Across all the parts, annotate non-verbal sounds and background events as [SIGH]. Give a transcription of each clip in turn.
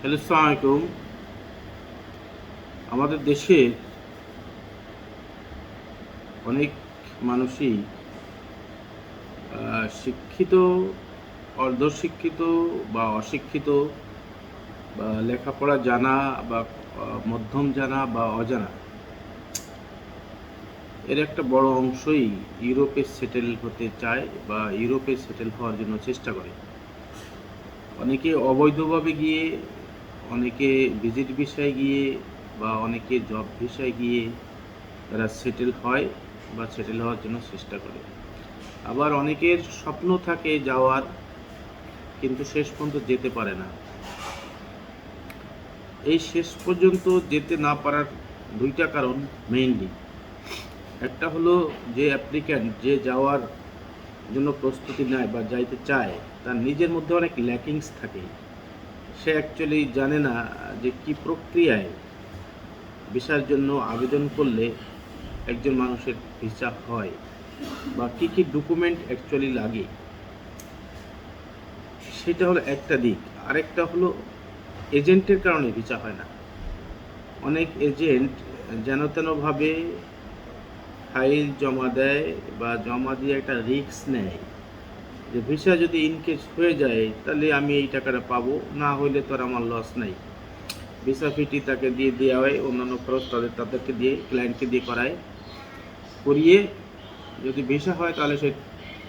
Hello সালাম আলাইকুম। আমাদের দেশে অনেক মানুষই শিক্ষিত, অর্ধশিক্ষিত বা অশিক্ষিত বা লেখাপড়া জানা বা মধ্যম জানা বা অজানা। এর একটা বড় অংশই ইউরোপে সেটেল হতে চায় বা ইউরোপে সেটেল হওয়ার জন্য চেষ্টা করে। অনেকে অবৈধভাবে গিয়ে অনেকে ভিজিট ভিসায় গিয়ে বা অনেকে জব ভিসায় গিয়ে তারা সেটেল হয় বা সেটেল হওয়ার জন্য চেষ্টা করে। আবার অনেকের স্বপ্ন থাকে যাওয়ার, কিন্তু শেষ পর্যন্ত যেতে পারে না। এই শেষ পর্যন্ত যেতে না পারার দুইটা কারণ মেইনলি একটা হলো যে অ্যাপ্লিক্যান্ট যে যাওয়ার জন্য প্রস্তুতি নেয় বা যাইতে চায়, তার নিজের মধ্যে অনেক ল্যাকিংস থাকে। সে অ্যাকচুয়ালি জানে না যে কি প্রক্রিয়ায় ভিসার জন্য আবেদন করলে একজন মানুষের ভিসা হয় বা কি কি ডকুমেন্ট অ্যাকচুয়ালি লাগে। সেটা হলো একটা দিক। আরেকটা হলো এজেন্টের কারণে ভিসা হয় না। অনেক এজেন্ট যেন তেনভাবে ফাইল জমা দেয় বা জমা দিয়ে একটা রিস্ক নেয়। যে ভিসা যদি ইনকেস হয়ে যায়, তাহলে আমি এই টাকাটা পাবো। না হইলে তো আর আমার লস নাই। ভিসা ফিটি তাকে দিয়ে দেওয়া হয়, অন্যান্য খরচ তাদের, তাদেরকে দিয়ে ক্লায়েন্টকে দিয়ে করায়। করিয়ে যদি ভিসা হয়, তাহলে সে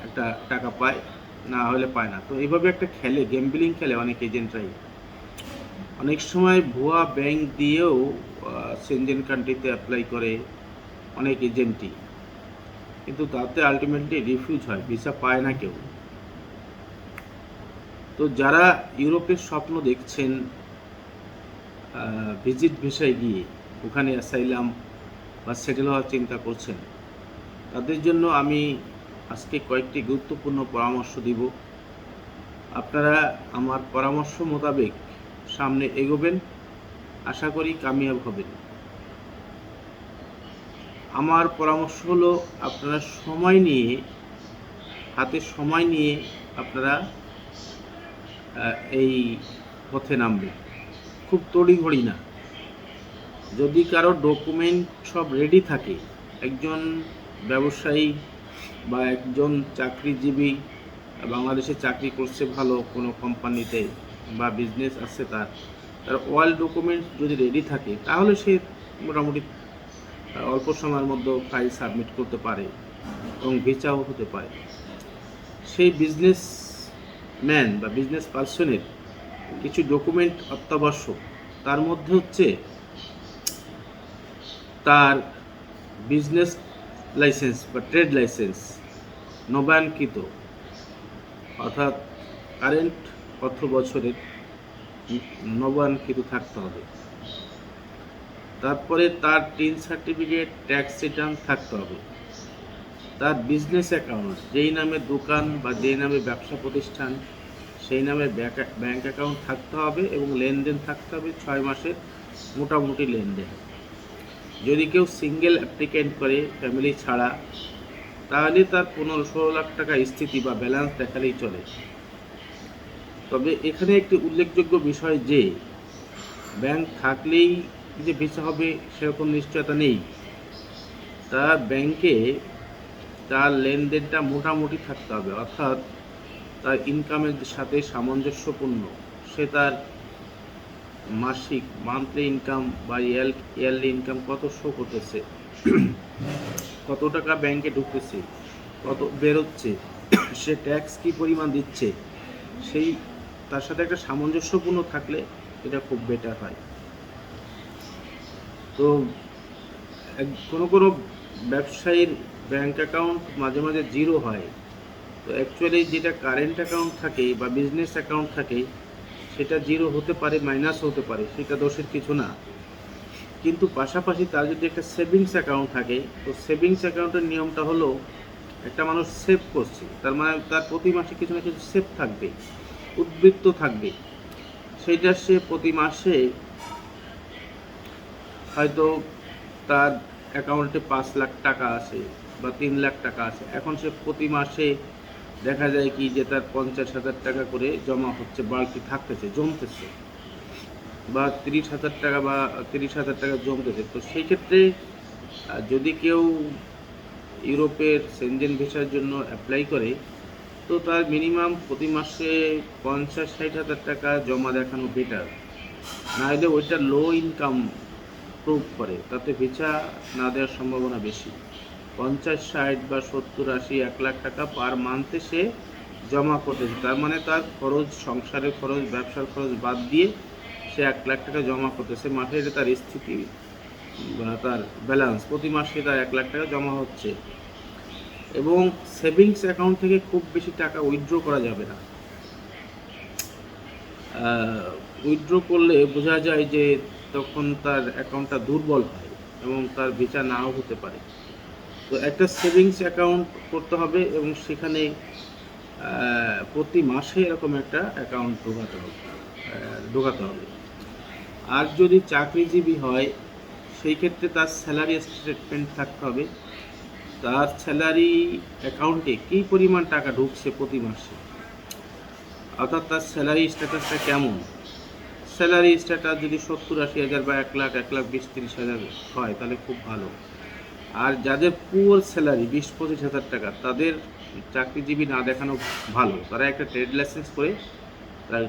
একটা টাকা পায়, না হলে পায় না। তো এইভাবে একটা খেলে গেমবিলিং খেলে অনেক এজেন্টরাই অনেক সময় ভুয়া ব্যাংক দিয়েও সেনজেন কান্ট্রিতে অ্যাপ্লাই করে অনেক এজেন্টই কিন্তু তাতে আলটিমেটলি রিফিউজ হয়, ভিসা পায় না কেউ। তো যারা ইউরোপের স্বপ্ন দেখছেন ভিজিট ভিসায় গিয়ে ওখানে অ্যাসাইলাম বা সেটেল হওয়ার চিন্তা করছেন, তাদের জন্য আমি আজকে কয়েকটি গুরুত্বপূর্ণ পরামর্শ দিব। আপনারা আমার পরামর্শ মোতাবেক সামনে এগোবেন, আশা করি কামিয়াব হবেন। আমার পরামর্শ হলো, আপনারা সময় নিয়ে, হাতে সময় নিয়ে আপনারা এই পথে নামবে। খুব তড়িঘড়ি না। যদি কারও ডকুমেন্ট সব রেডি থাকে, একজন ব্যবসায়ী বা একজন চাকরিজীবী, বাংলাদেশে চাকরি করছে ভালো কোনো কোম্পানিতে বা বিজনেস আছে তার তার অল ডকুমেন্টস যদি রেডি থাকে, তাহলে সে মোটামুটি অল্প সময়ের মধ্যে ফাইল সাবমিট করতে পারে এবং ভিসাও হতে পারে। সেই বিজনেস ম্যান বা বিজনেস পার্সনের কিছু ডকুমেন্ট অত্যাবশ্যক, তার মধ্যে হচ্ছে তার বিজনেস লাইসেন্স বা ট্রেড লাইসেন্স নবায়নকৃত, অর্থাৎ কারেন্ট অর্থ বছরের নবায়নকৃত থাকতে হবে। তারপরে তার টিন সার্টিফিকেট ট্যাক্স রিটার্ন থাকতে হবে। তার বিজনেস অ্যাকাউন্ট যেই নামে দোকান বা যেই নামে ব্যবসা প্রতিষ্ঠান, সেই নামে ব্যাংক অ্যাকাউন্ট থাকতে হবে এবং লেনদেন থাকতে হবে ছয় মাসের মোটামুটি লেনদেন। যদি কেউ সিঙ্গেল অ্যাপ্লিকেন্ট করে ফ্যামিলি ছাড়া, তাহলে তার পনেরো ষোলো লাখ টাকা স্থিতি বা ব্যালেন্স দেখালেই চলে। তবে এখানে একটি উল্লেখযোগ্য বিষয় যে ব্যাংক থাকলেই যে ভিসা হবে সেরকম নিশ্চয়তা নেই। তার ব্যাংকে তার লেনদেনটা মোটামুটি থাকতে হবে। অর্থাৎ তার ইনকামের সাথে সামঞ্জস্যপূর্ণ। সে তার মাসিক মান্থলি ইনকাম বা ইয়ার ইয়ারলি ইনকাম কত শো করতেছে, কত টাকা ব্যাংকে ঢুকতেছে, কত বেরোচ্ছে, সে ট্যাক্স কি পরিমাণ দিচ্ছে, সেই তার সাথে একটা সামঞ্জস্যপূর্ণ থাকলে এটা খুব বেটার হয়। তো কোনো কোনো ব্যবসায়ীর ব্যাংক অ্যাকাউন্ট মাঝে মাঝে জিরো হয়। তো অ্যাকচুয়ালি যেটা কারেন্ট অ্যাকাউন্ট থাকে বা বিজনেস অ্যাকাউন্ট থাকে, সেটা জিরো হতে পারে মাইনাস হতে পারে, সেটা দোষের কিছু না। কিন্তু পাশাপাশি তার যদি একটা সেভিংস অ্যাকাউন্ট থাকে, তো সেভিংস অ্যাকাউন্টের নিয়মটা হলো, একটা মানুষ সেভ করছে। তার মানে তার প্রতি মাসে কিছু না কিছু সেভ থাকবে, উদ্বৃত্ত থাকবে। সেইটা সে প্রতি মাসে হয়তো তার অ্যাকাউন্টে পাঁচ লাখ টাকা আছে। বা তিন লাখ টাকা আছে। এখন সে প্রতি মাসে দেখা যায় কি যে তার পঞ্চাশ হাজার টাকা করে জমা হচ্ছে, বাড়তি থাকতেছে, জমতেছে। বা তিরিশ হাজার টাকা বা তিরিশ হাজার টাকা জমতেছে। তো সেই ক্ষেত্রে যদি কেউ ইউরোপের সেনজেন ভিসার জন্য অ্যাপ্লাই করে, তো তার মিনিমাম প্রতি মাসে পঞ্চাশ, ষাট হাজার টাকা জমা দেখানো বেটার না হলে ওইটা লো ইনকাম প্রুভ করে, তাতে ভিসা না দেওয়ার সম্ভাবনা বেশি। পঞ্চাশ, ষাট বা সত্তর, আশি, এক লাখ টাকা পার মান্থে সে জমা করতেছে। তার মানে তার খরচ, সংসারের খরচ, ব্যবসার খরচ বাদ দিয়ে সে এক লাখ টাকা জমা করতেছে। মাঠে এটা তার স্থিতি বা তার ব্যালেন্স প্রতি মাসে তার এক লাখ টাকা জমা হচ্ছে। এবং সেভিংস অ্যাকাউন্ট থেকে খুব বেশি টাকা উইথড্র করা যাবে না। উইথড্র করলে বোঝা যায় যে তখন তার অ্যাকাউন্টটা দুর্বল হয় এবং তার ভিসা নাও হতে পারে। তো একটা সেভিংস অ্যাকাউন্ট করতে হবে এবং সেখানে প্রতি মাসে এরকম একটা অ্যাকাউন্ট ঢোকাতে হবে ঢোকাতে হবে। আর যদি চাকরিজীবী হয়, সেই ক্ষেত্রে তার স্যালারি স্টেটমেন্ট থাকতে হবে। তার স্যালারি অ্যাকাউন্টে কী পরিমাণ টাকা ঢুকছে প্রতি মাসে? অর্থাৎ তার স্যালারি স্ট্যাটাসটা কেমন? স্যালারি স্ট্যাটাস যদি সত্তর আশি হাজার বা এক লাখ এক লাখ বিশ তিরিশ হাজার হয়, তাহলে খুব ভালো। আর যাদের পুয়ার স্যালারি বিশ পঁচিশ হাজার টাকা, তাদের চাকরিজীবী না দেখানো ভালো। তারা একটা ট্রেড লাইসেন্স করে তারা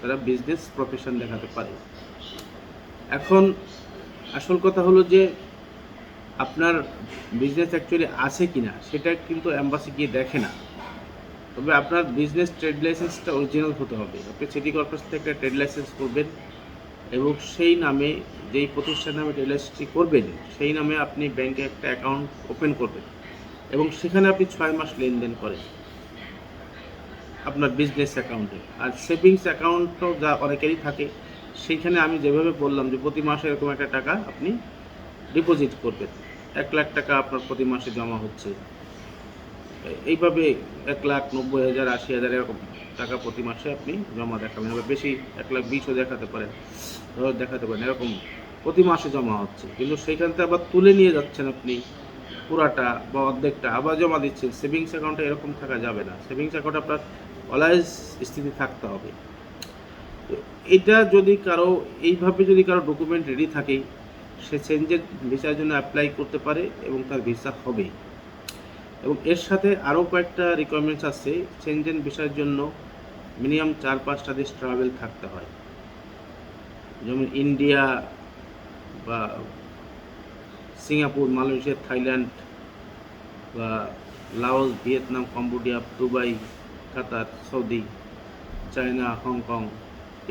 তারা বিজনেস প্রফেশন দেখাতে পারে। এখন আসল কথা হলো যে, আপনার বিজনেস অ্যাকচুয়ালি আছে কি না সেটা কিন্তু অ্যাম্বাসি গিয়ে দেখে না। তবে আপনার বিজনেস ট্রেড লাইসেন্সটা অরিজিনাল হতে হবে। আপনি সিটি কর্পোরেশন থেকে একটা ট্রেড লাইসেন্স করবেন। এবং সেই নামে যেই প্রতিষ্ঠান নামে লাইসেন্সটি করবেন, সেই নামে আপনি ব্যাংকে একটা অ্যাকাউন্ট ওপেন করবেন এবং সেখানে আপনি ছয় মাস লেনদেন করেন আপনার বিজনেস অ্যাকাউন্টে আর সেভিংস অ্যাকাউন্টও যা অনেকেরই থাকে, সেইখানে আমি যেভাবে বললাম যে প্রতি মাসে এরকম একটা টাকা আপনি ডিপোজিট করবেন। এক লাখ টাকা আপনার প্রতি মাসে জমা হচ্ছে। এইভাবে এক লাখ নব্বই হাজার, আশি হাজার এরকম। টাকা প্রতি মাসে আপনি জমা দেখাবেন এবার বেশি এক লাখ বিশও দেখাতে পারেন, ধরো দেখাতে পারেন, এরকম প্রতি মাসে জমা হচ্ছে। কিন্তু সেইখান থেকে আবার তুলে নিয়ে যাচ্ছেন আপনি পুরাটা বা অর্ধেকটা, আবার জমা দিচ্ছেন, সেভিংস অ্যাকাউন্টে এরকম থাকা যাবে না। সেভিংস অ্যাকাউন্ট আপনার অলওয়েজ স্থিতি থাকতে হবে। এটা যদি কারও, এইভাবে যদি কারও ডকুমেন্ট রেডি থাকে, সে চেঞ্জের ভিসার জন্য অ্যাপ্লাই করতে পারে এবং তার ভিসা হবে এবং এর সাথে আরও কয়েকটা রিকোয়ারমেন্টস আছে। চেঞ্জেন ভিসার জন্য মিনিমাম চার পাঁচটা দেশ ট্রাভেল থাকতে হয়। যেমন ইন্ডিয়া বা সিঙ্গাপুর মালয়েশিয়া থাইল্যান্ড বা Laos Vietnam Cambodia Dubai Qatar Saudi China Hong Kong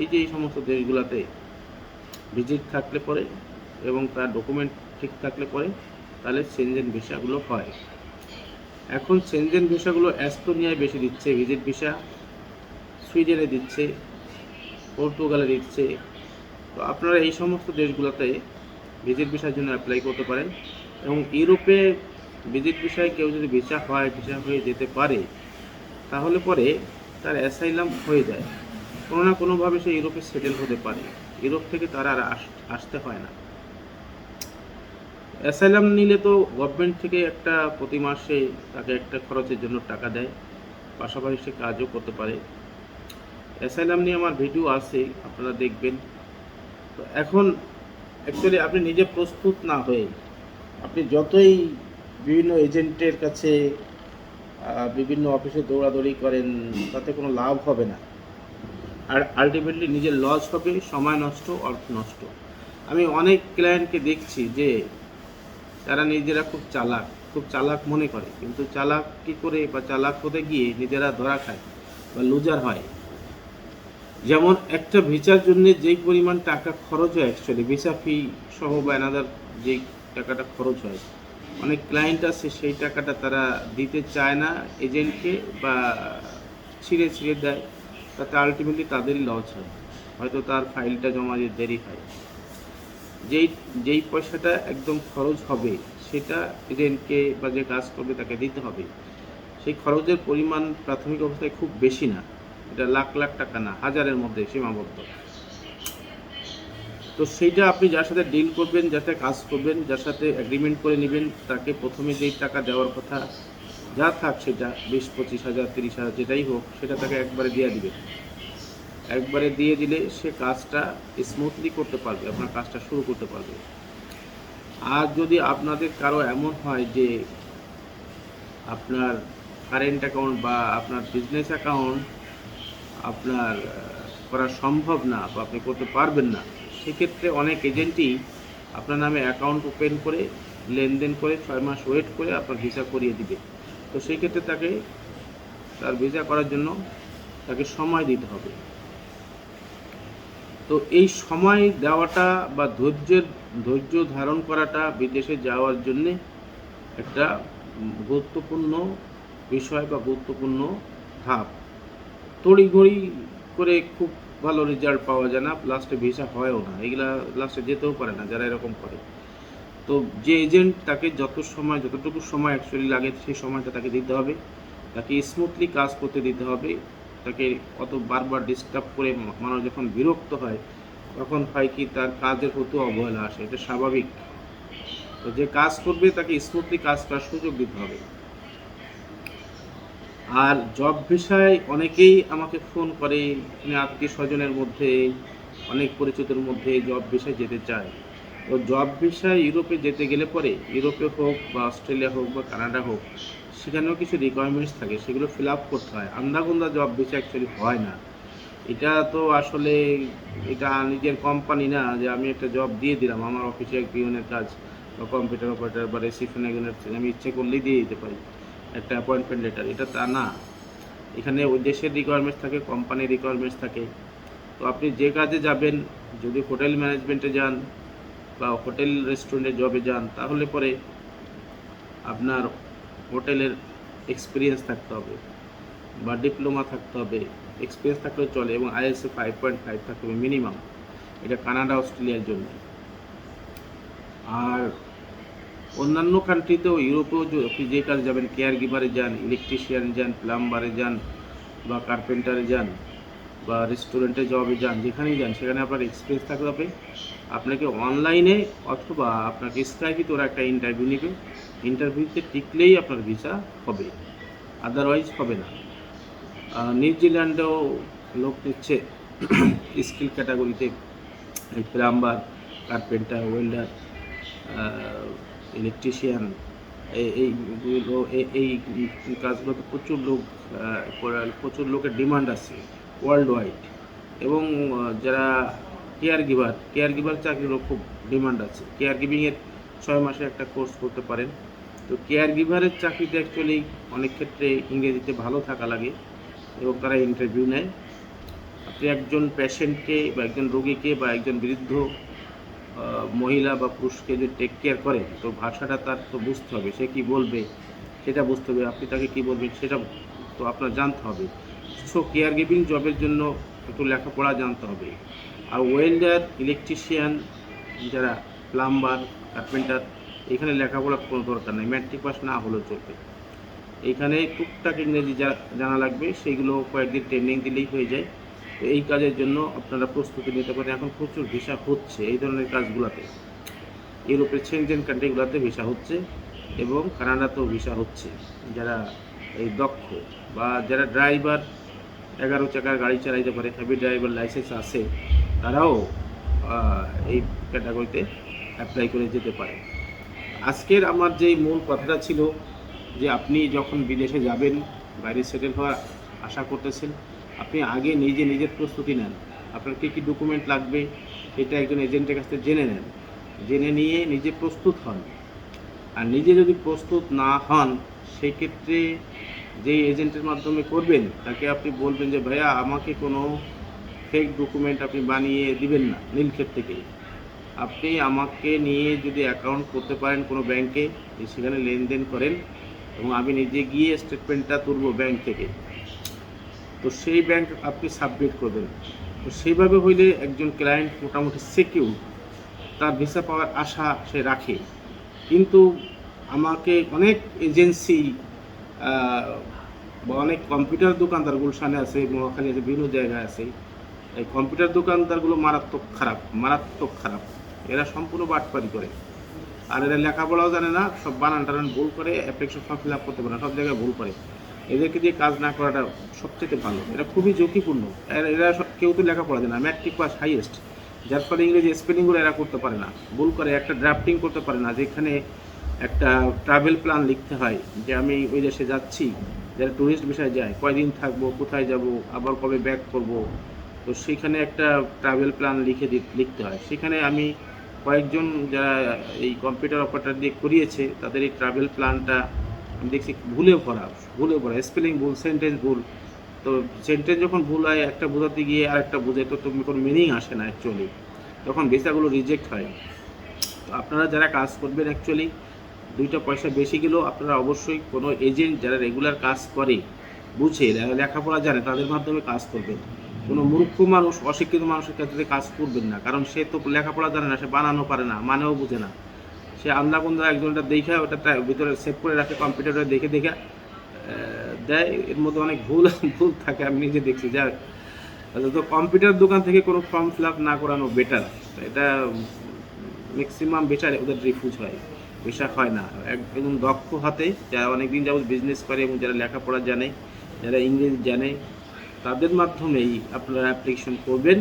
এই যে এই সমস্ত দেশগুলোতে ভিজিট থাকলে পরে এবং তার ডকুমেন্ট ঠিক থাকলে পরে তাহলে সেনজেন ভিসাগুলো হয়। এখন সেনজেন ভিসাগুলো অ্যাস্তোনিয়ায় বেশি দিচ্ছে ভিজিট ভিসা সুইডেনে দিচ্ছে পর্তুগালে দিচ্ছে। তো আপনারা এই সমস্ত দেশগুলোতে ভিজিট ভিসার জন্য অ্যাপ্লাই করতে পারেন এবং ইউরোপে ভিজিট ভিসায় কেউ যদি ভিসা হয় ভিসা হয়ে যেতে পারে, তাহলে পরে তার অ্যাসাইলাম হয়ে যায়। কোনো না কোনোভাবে সে ইউরোপে সেটেল হতে পারে। ইউরোপ থেকে তারা আর আস- আসতে হয় না। অ্যাসাইলাম নিলে তো গভর্নমেন্ট থেকে একটা প্রতি মাসে তাকে একটা খরচের জন্য টাকা দেয়, পাশাপাশি সে কাজও করতে পারে। অ্যাসাইলাম নিয়ে আমার ভিডিও আছে, আপনারা দেখবেন। তো এখন অ্যাকচুয়ালি আপনি নিজে প্রস্তুত না হয়ে আপনি যতই বিভিন্ন এজেন্টের কাছে বিভিন্ন অফিসে দৌড়াদৌড়ি করেন, তাতে কোনো লাভ হবে না। আর আলটিমেটলি নিজের লস হবে, সময় নষ্ট, অর্থ নষ্ট। আমি অনেক ক্লায়েন্টকে দেখছি যে তারা নিজেরা খুব চালাক খুব চালাক মনে করে। কিন্তু চালাক কি করে বা চালাক হতে গিয়ে নিজেরা ধরা খায় বা লুজার হয়? যেমন একটা ভিসার জন্য যেই পরিমাণ টাকা খরচ হয় অ্যাকচুয়ালি ভিসা ফি সহ বা এনাদার যেই টাকাটা খরচ হয়, অনেক ক্লায়েন্ট আছে সেই টাকাটা তারা দিতে চায় না এজেন্টকে বা ছিঁড়ে ছিঁড়ে দেয়, তাতে আলটিমেটলি তাদেরই লস হয়। হয়তো তার ফাইলটা জমা দিতে দেরি হয়। যেই যেই পয়সাটা একদম খরচ হবে, সেটা এজেন্টকে বা যে কাজ করবে তাকে দিতে হবে। সেই খরচের পরিমাণ প্রাথমিক অবস্থায় খুব বেশি না। এটা লাখ লাখ টাকা না, হাজারের মধ্যে সীমাবদ্ধ। তো সেইটা আপনি যার সাথে ডিল করবেন সাথে কাজ করবেন, যার সাথে এগ্রিমেন্ট করে নেবেন, তাকে প্রথমে যেই টাকা দেওয়ার কথা, যা থাক সেটা, বিশ, পঁচিশ হাজার, তিরিশ হাজার, যেটাই হোক, সেটা তাকে একবারে দিয়ে দিবেন। একবারে দিয়ে দিলে সে কাজটা স্মুথলি করতে পারবে, আপনার কাজটা শুরু করতে পারবে। আর যদি আপনাদের কারও এমন হয় যে আপনার কারেন্ট অ্যাকাউন্ট বা আপনার বিজনেস অ্যাকাউন্ট আপনার করা সম্ভব না বা আপনি করতে পারবেন না, সেক্ষেত্রে অনেক এজেন্টই আপনার নামে অ্যাকাউন্ট ওপেন করে লেনদেন করে ছয় মাস ওয়েট করে আপনার ভিসা করিয়ে দিবে। তো সেই ক্ষেত্রে তাকে, তার ভিসা করার জন্য তাকে সময় দিতে হবে। তো এই সময় দেওয়াটা বা ধৈর্যের, ধৈর্য ধারণ করাটা বিদেশে যাওয়ার জন্যে একটা গুরুত্বপূর্ণ বিষয় বা গুরুত্বপূর্ণ ধাপ। তড়িঘড়ি করে খুব ভালো রেজাল্ট পাওয়া যায় না লাস্টে ভিসা হয়ও না। এগুলা লাস্টে যেতেও পারে না, যারা এরকম করে। তো যে এজেন্ট তাকে যত সময়, যতটুকু সময় অ্যাকচুয়ালি লাগে সেই সময়টা তাকে দিতে হবে। তাকে স্মুথলি কাজ করতে দিতে হবে। তাকে অত বারবার ডিস্টার্ব করে মানুষ যখন বিরক্ত হয়, তখন হয় কি তার কাজের প্রতি অবহেলা আসে, এটা স্বাভাবিক। তো যে কাজ করবে তাকে স্মুথলি কাজ করার সুযোগ দিতে হবে। আর জব ভিসায় অনেকেই আমাকে ফোন করে আত্মীয় স্বজনের মধ্যে, অনেক পরিচিতের মধ্যে জব ভিসায় যেতে চায় তো জব ভিসায় ইউরোপে যেতে গেলে পরে, ইউরোপে হোক বা অস্ট্রেলিয়া হোক বা কানাডা হোক সেখানেও কিছু রিকোয়ারমেন্টস থাকে, সেগুলো ফিল আপ করতে হয়। আন্দাগুন্দা জব বেশি অ্যাকচুয়ালি হয় না। এটা তো আসলে, এটা নিজের কোম্পানি না যে আমি একটা জব দিয়ে দিলাম, আমার অফিসে এক পিওনের কাজ বা কম্পিউটার অপারেটার বা রিসিপশন একজনের আমি ইচ্ছে করলেই দিয়ে দিতে পারি। একটা অ্যাপয়েন্টমেন্ট লেটার এটা তা না। এখানে ওই দেশের রিকোয়ারমেন্টস থাকে কোম্পানির রিকোয়ারমেন্টস থাকে। তো আপনি যে কাজে যাবেন, যদি হোটেল ম্যানেজমেন্টে যান বা হোটেল রেস্টুরেন্টে জবে যান, তাহলে পরে আপনার হোটেলের এক্সপিরিয়েন্স থাকতে হবে, বা ডিপ্লোমা থাকতে হবে এক্সপিরিয়েন্স থাকলেও চলে, এবং আইএসএ ফাইভ পয়েন্ট ফাইভ থাকতে হবে মিনিমাম এটা কানাডা, অস্ট্রেলিয়ার জন্য। আর অন্যান্য কান্ট্রিতেও ইউরোপেও আপনি যে কাজে যাবেন কেয়ার গিভারে যান ইলেকট্রিশিয়ান যান প্লাম্বারে যান, বা কার্পেন্টারে যান, বা রেস্টুরেন্টে জবে যান, যেখানেই যান, সেখানে আপনার এক্সপিরিয়েন্স থাকতে হবে। আপনাকে অনলাইনে অথবা আপনাকে স্কাইপিতে ওরা একটা ইন্টারভিউ নেবে। ইন্টারভিউতে টিকলেই আপনার ভিসা হবে। আদারওয়াইজ হবে না। নিউজিল্যান্ডেও লোক নিচ্ছে। স্কিল ক্যাটাগরিতে প্লাম্বার কার্পেন্টার ওয়েল্ডার ইলেকট্রিশিয়ান এইগুলো এই- কাজগুলোতে প্রচুর লোক প্রচুর লোকের ডিমান্ড আছে ওয়ার্ল্ড ওয়াইড এবং যারা কেয়ার গিভার কেয়ার গিভার চাকরিরও খুব ডিমান্ড আছে। কেয়ার গিভিংয়ের ছয় মাসে একটা কোর্স করতে পারেন। তো কেয়ার গিভারের চাকরিতে অ্যাকচুয়ালি অনেক ক্ষেত্রে ইংরেজিতে ভালো থাকা লাগে এবং তারা ইন্টারভিউ নেয়। আপনি একজন পেশেন্টকে বা একজন রোগীকে বা একজন বৃদ্ধ মহিলা বা পুরুষকে যদি টেক কেয়ার করে, তো ভাষাটা তার তো বুঝতে হবে, সে কি বলবে, সেটা বুঝতে হবে, আপনি তাকে কি বলবেন সেটা তো আপনার জানতে হবে। সো কেয়ার গিভিং জবের জন্য একটু লেখাপড়া জানতে হবে। আর ওয়েল্ডার ইলেকট্রিশিয়ান যারা প্লাম্বার কার্পেন্টার এখানে লেখাপড়ার কোনো দরকার নেই। ম্যাট্রিক পাস না হলেও চলবে। এইখানে টুকটাক ইংরেজি যা জানা লাগবে, সেইগুলো কয়েকদিন ট্রেনিং দিলেই হয়ে যায়। তো এই কাজের জন্য আপনারা প্রস্তুতি নিতে পারেন। এখন প্রচুর ভিসা হচ্ছে এই ধরনের কাজগুলোতে। ইউরোপের সেনজেন কান্ট্রিগুলোতে ভিসা হচ্ছে এবং কানাডাতেও ভিসা হচ্ছে। যারা এই দক্ষ বা যারা ড্রাইভার এগারো চাকার গাড়ি চালাইতে পারে হেভি ড্রাইভার লাইসেন্স আছে, তারাও এই ক্যাটাগরিতে অ্যাপ্লাই করে যেতে পারে। আজকের আমার যেই মূল কথাটা ছিল যে আপনি যখন বিদেশে যাবেন, বাইরে সেটেল হওয়ার আশা করতেছেন, আপনি আগে নিজে নিজের প্রস্তুতি নেন। আপনার কী কী ডকুমেন্ট লাগবে সেটা একজন এজেন্টের কাছ থেকে জেনে নেন। জেনে নিয়ে নিজে প্রস্তুত হন। আর নিজে যদি প্রস্তুত না হন সেই ক্ষেত্রে যে এজেন্টের মাধ্যমে করবেন, তাকে আপনি বলবেন যে, ভাইয়া, আমাকে কোনো ফেক ডকুমেন্ট আপনি বানিয়ে দিবেন না নীলক্ষেত থেকে। আপনি আমাকে নিয়ে যদি অ্যাকাউন্ট করতে পারেন কোনো ব্যাংকে সেখানে লেনদেন করেন এবং আমি নিজে গিয়ে স্টেটমেন্টটা তুলব ব্যাংক থেকে, তো সেই ব্যাংক আপনি সাবমিট করবেন তো সেইভাবে হইলে একজন ক্লায়েন্ট মোটামুটি সিকিউর তার ভিসা পাওয়ার আশা সে রাখে। কিন্তু আমাকে অনেক এজেন্সি বা অনেক কম্পিউটার দোকানদার গুলশানে আছে মহাখালী আছে, বিভিন্ন জায়গায় আছে। এই কম্পিউটার দোকানদারগুলো মারাত্মক খারাপ মারাত্মক খারাপ। এরা সম্পূর্ণ বাটপারি করে। আর এরা লেখাপড়াও জানে না, সব বানান টানান ভুল করে অ্যাপ্লিকেশন ফর্ম ফিল আপ করতে পারে না, সব জায়গায় ভুল করে। এদেরকে দিয়ে কাজ না করাটা সবচেয়ে ভালো। এটা খুবই ঝুঁকিপূর্ণ। এরা- কেউ তো লেখাপড়া জানে না। ম্যাট্রিক পাস হাইয়েস্ট যার ফলে ইংরেজি স্পেলিংগুলো এরা করতে পারে না। ভুল করে, একটা ড্রাফটিং করতে পারে না, যেখানে একটা ট্রাভেল প্ল্যান লিখতে হয় যে আমি ওই দেশে যাচ্ছি, যারা ট্যুরিস্ট বিষয়ে যায়, কয়দিন থাকব, কোথায় যাব, আবার কবে ব্যাক করব। তো সেখানে একটা ট্রাভেল প্ল্যান লিখে লিখতে হয়। সেখানে আমি কয়েকজন যারা এই কম্পিউটার অপারেটর দিয়ে করিয়েছে, তাদের এই ট্রাভেল প্ল্যানটা আমি দেখছি ভুলে ভরা ভুলে ভরা স্পেলিং ভুল সেন্টেন্স ভুল। তো সেন্টেন্স যখন ভুল হয়, একটা বোঝাতে গিয়ে আরেকটা বোঝায়, তো তুমি কোনো মিনিং আসে না অ্যাকচুয়ালি তখন ভিসাগুলো রিজেক্ট হয়। তো আপনারা যারা কাজ করবেন অ্যাকচুয়ালি দুইটা পয়সা বেশি গেলেও আপনারা অবশ্যই কোনো এজেন্ট যারা রেগুলার কাজ করে, বুঝে লেখাপড়া জানে, তাদের মাধ্যমে কাজ করবেন। কোনো মূর্খ মানুষ, অশিক্ষিত মানুষের ক্ষেত্রে কাজ করবেন না। কারণ সে তো লেখাপড়া জানে না, সে বানানো পারে না, মানেও বুঝে না। সে আন্দা কুন্দা একজনটা দেখে ওটা তার ভিতরে সেভ করে রাখে কম্পিউটারে দেখে দেখে দেয়। এর মধ্যে অনেক ভুল ভুল থাকে, আমি নিজে দেখছি। যা তো কম্পিউটার দোকান থেকে কোনো ফর্ম ফিল আপ না করানো বেটার এটা ম্যাক্সিমাম বেটার ওদের রিফিউজ হয় ভিসা হয় না। একদম দক্ষ হাতে, যারা অনেকদিন যাবত বিজনেস করে এবং যারা লেখাপড়া জানে, যারা ইংরেজি জানে তাদের মাধ্যমেই আপনারা অ্যাপ্লিকেশন করবেন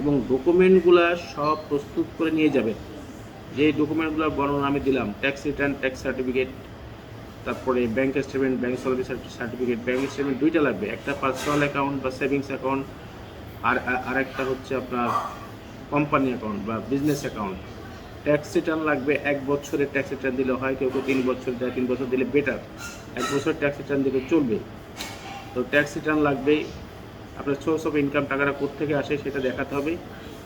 এবং ডকুমেন্টগুলো সব প্রস্তুত করে নিয়ে যাবেন। যে ডকুমেন্টগুলোর বর্ণনা আমি দিলাম ট্যাক্স রিটার্ন ট্যাক্স সার্টিফিকেট তারপরে bank statement bank service certificate bank statement দুইটা লাগবে। একটা পার্সোনাল অ্যাকাউন্ট বা সেভিংস অ্যাকাউন্ট আর আর একটা হচ্ছে আপনার কোম্পানি অ্যাকাউন্ট বা বিজনেস অ্যাকাউন্ট ট্যাক্স রিটার্ন লাগবে, এক বছরের ট্যাক্স রিটার্ন দিলে হয়, কেউ কেউ তিন বছর দেয়, তিন বছর দিলে বেটার এক বছর ট্যাক্স রিটার্ন দিলে চলবে। তো ট্যাক্স রিটার্ন লাগবে আপনার সোর্স অফ ইনকাম টাকাটা থেকে আসে সেটা দেখাতে হবে।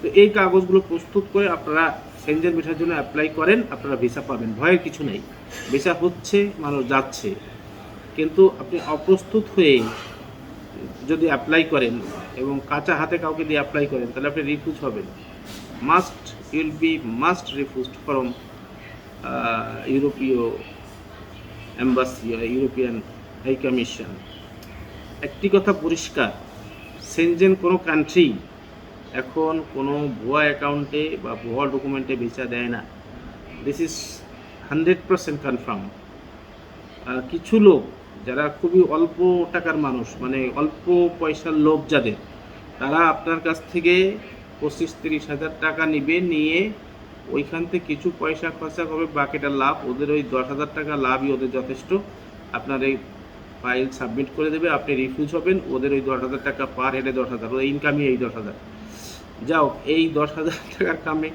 তো এই কাগজগুলো প্রস্তুত করে আপনারা সেঞ্জের ভিসার জন্য অ্যাপ্লাই করেন, আপনারা ভিসা পাবেন। ভয়ের কিছু নেই। ভিসা হচ্ছে, মানুষ যাচ্ছে। কিন্তু আপনি অপ্রস্তুত হয়ে যদি অ্যাপ্লাই করেন এবং কাঁচা হাতে কাউকে দিয়ে অ্যাপ্লাই করেন, তাহলে আপনি রিফিউজ হবেন। Must will be must refused from ইউরোপীয় অ্যাম্বাসি ইউরোপিয়ান হাই কমিশন একটি কথা পরিষ্কার সেনজেন কোনো কান্ট্রি এখন কোনো ভুয়া অ্যাকাউন্টে বা ভুয়া ডকুমেন্টে ভিসা দেয় না। This is hundred percent confirm কিছু লোক যারা খুবই অল্প টাকার মানুষ মানে অল্প পয়সার লোভ যাদের, তারা আপনার কাছ থেকে পঁচিশ তিরিশ হাজার টাকা নিবে, নিয়ে ওইখান থেকে কিছু পয়সা খরচা করবে, বাকিটা লাভ ওদের ওই দশ হাজার টাকা লাভই ওদের যথেষ্ট। আপনার এই ফাইল সাবমিট করে দেবে, আপনি রিফিউজ হবেন, ওদের ওই দশ হাজার টাকা পার হেডে দশ হাজার, ওদের ইনকামই এই দশ হাজার। যাও, এই দশ হাজার [LAUGHS] টাকার কামে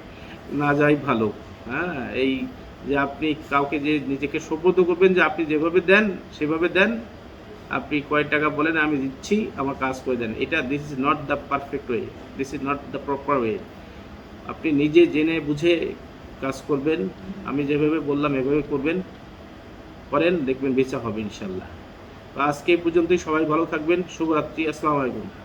না যাই ভালো। হ্যাঁ এই যে আপনি কাউকে যে নিজেকে সুব্রত করবেন, যে আপনি যেভাবে দেন, সেভাবে দেন। আপনি কয়েক টাকা বলেন, আমি দিচ্ছি, আমার কাজ করে দেন। এটা this is not the perfect way this is not the proper way আপনি নিজে জেনে বুঝে কাজ করবেন, আমি যেভাবে বললাম, এভাবে করবেন, করেন, দেখবেন বেচা হবে ইনশাল্লাহ। আজকে এই পর্যন্তই সবাই ভালো থাকবেন। শুভরাত্রি। আসসালামু আলাইকুম।